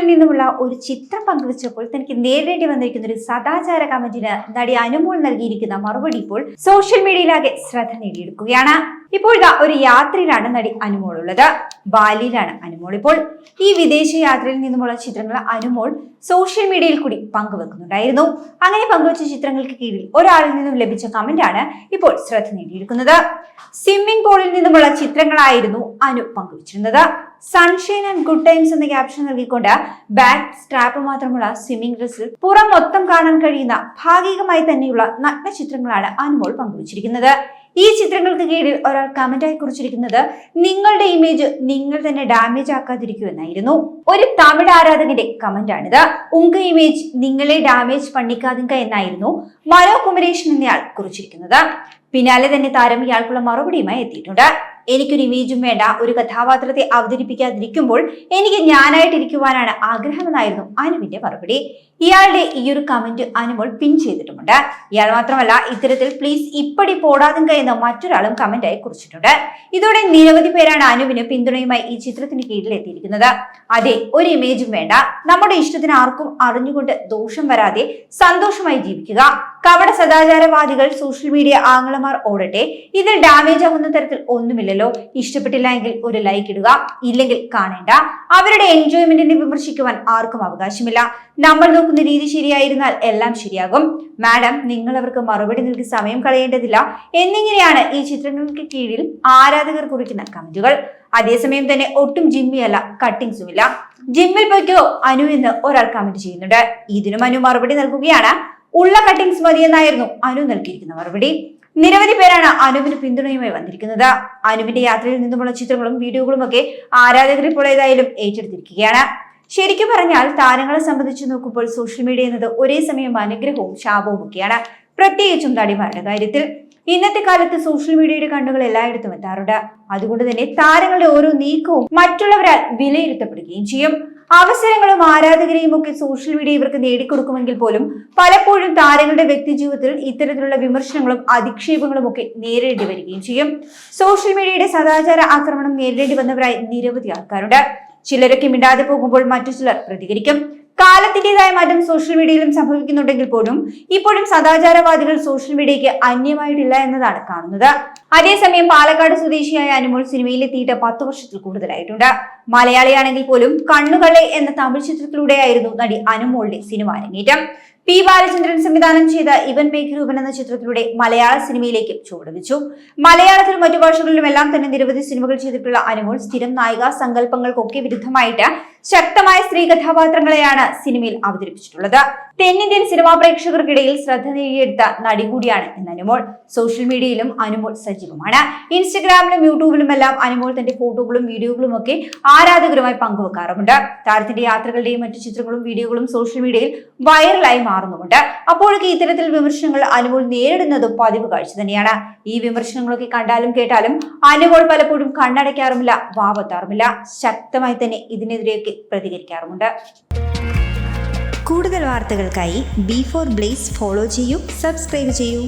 പോളിൽ നിന്നുമുള്ള ഒരു ചിത്രം പങ്കുവച്ചപ്പോൾ തനിക്ക് നേരിടേണ്ടി വന്നിരിക്കുന്ന ഒരു സദാചാര കമന്റിന് നടി അനുമോൾ നൽകിയിരിക്കുന്ന മറുപടി ഇപ്പോൾ സോഷ്യൽ മീഡിയയിലാകെ ശ്രദ്ധ നേടിയെടുക്കുകയാണ്. ഇപ്പോൾ ഇതാ ഒരു യാത്രയിലാണ് നടി അനുമോൾ ഉള്ളത്. ബാലിയിലാണ് അനുമോൾ ഇപ്പോൾ. ഈ വിദേശ യാത്രയിൽ നിന്നുമുള്ള ചിത്രങ്ങൾ അനുമോൾ സോഷ്യൽ മീഡിയയിൽ കൂടി പങ്കുവെക്കുന്നുണ്ടായിരുന്നു. അങ്ങനെ പങ്കുവച്ച ചിത്രങ്ങൾക്ക് കീഴിൽ ഒരാളിൽ നിന്നും ലഭിച്ച കമന്റാണ് ഇപ്പോൾ ശ്രദ്ധ നേടിയിരിക്കുന്നത് സ്വിമ്മിംഗ് പൂളിൽ നിന്നുമുള്ള ചിത്രങ്ങളായിരുന്നു അനു പങ്കുവച്ചിരുന്നത്. സൺഷൈൻ ആൻഡ് ഗുഡ് ടൈംസ് എന്ന ക്യാപ്ഷൻ നൽകിക്കൊണ്ട് ബാക്ക് സ്ട്രാപ്പ് മാത്രമുള്ള സ്വിമ്മിംഗ് ഡ്രസ്സിൽ പുറം മൊത്തം കാണാൻ കഴിയുന്ന ഭാഗികമായി തന്നെയുള്ള നഗ്ന ചിത്രങ്ങളാണ് അനുമോൾ പങ്കുവച്ചിരിക്കുന്നത്. ഈ ചിത്രങ്ങൾക്ക് കീഴിൽ ഒരാൾ കമന്റായി കുറിച്ചിരിക്കുന്നത് നിങ്ങളുടെ ഇമേജ് നിങ്ങൾ തന്നെ ഡാമേജ് ആക്കാതിരിക്കൂ എന്നായിരുന്നു. ഒരു തമിഴ് ആരാധകന്റെ കമന്റാണിത് ഉങ്ക ഇമേജ് നിങ്ങളെ ഡാമേജ് പണിക്കാതിങ്ക എന്നായിരുന്നു മനോ കുമരേഷൻ എന്നയാൾ കുറിച്ചിരിക്കുന്നത്. പിന്നാലെ തന്നെ താരം ഇയാൾക്കുള്ള മറുപടിയുമായി എത്തിയിട്ടുണ്ട്. എനിക്കൊരു ഇമേജും വേണ്ട. ഒരു കഥാപാത്രത്തെ അവതരിപ്പിക്കാതിരിക്കുമ്പോൾ എനിക്ക് ഞാനായിട്ടിരിക്കുവാനാണ് ആഗ്രഹമെന്നായിരുന്നു അനുവിന്റെ മറുപടി. ഇയാളുടെ ഈ ഒരു കമന്റ് അനുമോൾ പിൻ ചെയ്തിട്ടുമുണ്ട്. ഇയാൾ മാത്രമല്ല ഇത്തരത്തിൽ പ്ലീസ് ഇപ്പടി പോടാതുങ്ക എന്ന മറ്റൊരാളും കമന്റായി കുറിച്ചിട്ടുണ്ട്. ഇതോടെ നിരവധി പേരാണ് അനുവിന് പിന്തുണയുമായി ഈ ചിത്രത്തിന് കീഴിൽ എത്തിയിരിക്കുന്നത്. അതെ ഒരു ഇമേജും വേണ്ട. നമ്മുടെ ഇഷ്ടത്തിന് ആർക്കും അറിഞ്ഞുകൊണ്ട് ദോഷം വരാതെ സന്തോഷമായി ജീവിക്കുക. കവട സദാചാരവാദികൾ സോഷ്യൽ മീഡിയ ആംഗളമാർ ഓടട്ടെ. ഇതിൽ ഡാമേജ് ആവുന്ന തരത്തിൽ ഒന്നുമില്ലല്ലോ. ഇഷ്ടപ്പെട്ടില്ല എങ്കിൽ ഒരു ലൈക്ക് ഇടുക ഇല്ലെങ്കിൽ കാണേണ്ട. അവരുടെ എൻജോയ്മെന്റിനെ വിമർശിക്കുവാൻ ആർക്കും അവകാശമില്ല. നമ്മൾ നോക്കുന്ന രീതി ശരിയായിരുന്നാൽ എല്ലാം ശരിയാകും. മാഡം നിങ്ങൾ അവർക്ക് മറുപടി നൽകി സമയം കളയേണ്ടതില്ല. എന്നിങ്ങനെയാണ് ഈ ചിത്രങ്ങൾക്ക് കീഴിൽ ആരാധകർ കുറിക്കുന്ന കമന്റുകൾ. അതേസമയം തന്നെ ഒട്ടും ജിമ്മിയല്ല കട്ടിങ്സുമില്ല ജിമ്മിൽ പോയിക്കോ അനു എന്ന് ഒരാൾ കമന്റ് ചെയ്യുന്നുണ്ട്. ഇതിനും അനു മറുപടി നൽകുകയാണ്. ഉള്ള കട്ടിങ്സ് മതിയെന്നായിരുന്നു അനു നൽകിയിരിക്കുന്ന മറുപടി. നിരവധി പേരാണ് അനുവിന് പിന്തുണയുമായി വന്നിരിക്കുന്നത്. അനുവിന്റെ യാത്രയിൽ നിന്നുമുള്ള ചിത്രങ്ങളും വീഡിയോകളും ഒക്കെ ആരാധകർ ഇപ്പോൾ ഏതായാലും ഏറ്റെടുത്തിരിക്കുകയാണ്. ശരിക്കും പറഞ്ഞാൽ താരങ്ങളെ സംബന്ധിച്ച് നോക്കുമ്പോൾ സോഷ്യൽ മീഡിയ എന്നത് ഒരേ സമയം അനുഗ്രഹവും ശാപവും ഒക്കെയാണ് പ്രത്യേകിച്ചും നടിമാരുടെ കാര്യത്തിൽ. ഇന്നത്തെ കാലത്ത് സോഷ്യൽ മീഡിയയുടെ കണ്ണുകൾ എല്ലായിടത്തും എത്താറുണ്ട്. അതുകൊണ്ട് തന്നെ താരങ്ങളുടെ ഓരോ നീക്കവും മറ്റുള്ളവരാൽ വിലയിരുത്തപ്പെടുകയും ചെയ്യും. അവസരങ്ങളും ആരാധകരെയും ഒക്കെ സോഷ്യൽ മീഡിയ ഇവർക്ക് നേടിക്കൊടുക്കുമെങ്കിൽ പോലും പലപ്പോഴും താരങ്ങളുടെ വ്യക്തി ജീവിതത്തിൽ ഇത്തരത്തിലുള്ള വിമർശനങ്ങളും അധിക്ഷേപങ്ങളും ഒക്കെ നേരിടേണ്ടി വരികയും ചെയ്യും. സോഷ്യൽ മീഡിയയുടെ സദാചാര ആക്രമണം നേരിടേണ്ടി വന്നവരായി നിരവധി ആൾക്കാരുണ്ട്. ചിലരൊക്കെ മിണ്ടാതെ പോകുമ്പോൾ മറ്റു ചിലർ പ്രതികരിക്കും. കാലത്തിന്റെതായ മാറ്റം സോഷ്യൽ മീഡിയയിലും സംഭവിക്കുന്നുണ്ടെങ്കിൽ പോലും ഇപ്പോഴും സദാചാരവാദികൾ സോഷ്യൽ മീഡിയയ്ക്ക് അന്യമായിട്ടില്ല എന്നതാണ് കാണുന്നത്. അതേസമയം പാലക്കാട് സ്വദേശിയായ അനുമോൾ സിനിമയിലെത്തിയിട്ട് പത്ത് വർഷത്തിൽ കൂടുതലായിട്ടുണ്ട്. മലയാളിയാണെങ്കിൽ പോലും കണ്ണുകളെ എന്ന തമിഴ് ചിത്രത്തിലൂടെയായിരുന്നു നടി അനുമോളുടെ സിനിമ അരങ്ങേറ്റം. പി ബാലചന്ദ്രൻ സംവിധാനം ചെയ്ത ഇവൻ മേഘരൂപൻ എന്ന ചിത്രത്തിലൂടെ മലയാള സിനിമയിലേക്ക് ചുവടുവെച്ചു. മലയാളത്തിലും മറ്റു ഭാഷകളിലും എല്ലാം തന്നെ നിരവധി സിനിമകൾ ചെയ്തിട്ടുള്ള അനുമോൾ സ്ഥിരം നായിക സങ്കല്പങ്ങൾക്കൊക്കെ വിരുദ്ധമായിട്ട് ശക്തമായ സ്ത്രീ കഥാപാത്രങ്ങളെയാണ് സിനിമയിൽ അവതരിപ്പിച്ചിട്ടുള്ളത്. തെന്നിന്ത്യൻ സിനിമാ പ്രേക്ഷകർക്കിടയിൽ ശ്രദ്ധ നേടിയെടുത്ത നടി കൂടിയാണ് ഇന്ന് അനുമോൾ. സോഷ്യൽ മീഡിയയിലും അനുമോൾ സജീവമാണ്. ഇൻസ്റ്റഗ്രാമിലും യൂട്യൂബിലും എല്ലാം അനുമോൾ തന്റെ ഫോട്ടോകളും വീഡിയോകളും ഒക്കെ ആരാധകരുമായി പങ്കുവെക്കാറുമുണ്ട്. താരത്തിന്റെ യാത്രകളുടെയും മറ്റു ചിത്രങ്ങളും വീഡിയോകളും സോഷ്യൽ മീഡിയയിൽ വൈറലായി മാറുന്നുമുണ്ട്. അപ്പോഴൊക്കെ ഇത്തരത്തിൽ വിമർശനങ്ങൾ അനുമോൾ നേരിടുന്നതും പതിവ് കാഴ്ച തന്നെയാണ്. ഈ വിമർശനങ്ങളൊക്കെ കണ്ടാലും കേട്ടാലും അനുമോൾ പലപ്പോഴും കണ്ണടയ്ക്കാറുമില്ല വാവത്താറുമില്ല. ശക്തമായി തന്നെ ഇതിനെതിരെയൊക്കെ പ്രതികരിക്കാറുമുണ്ട്. കൂടുതൽ വാർത്തകൾക്കായി ബി ഫോർ ബ്ലേസ് ഫോളോ ചെയ്യൂ സബ്സ്ക്രൈബ് ചെയ്യൂ.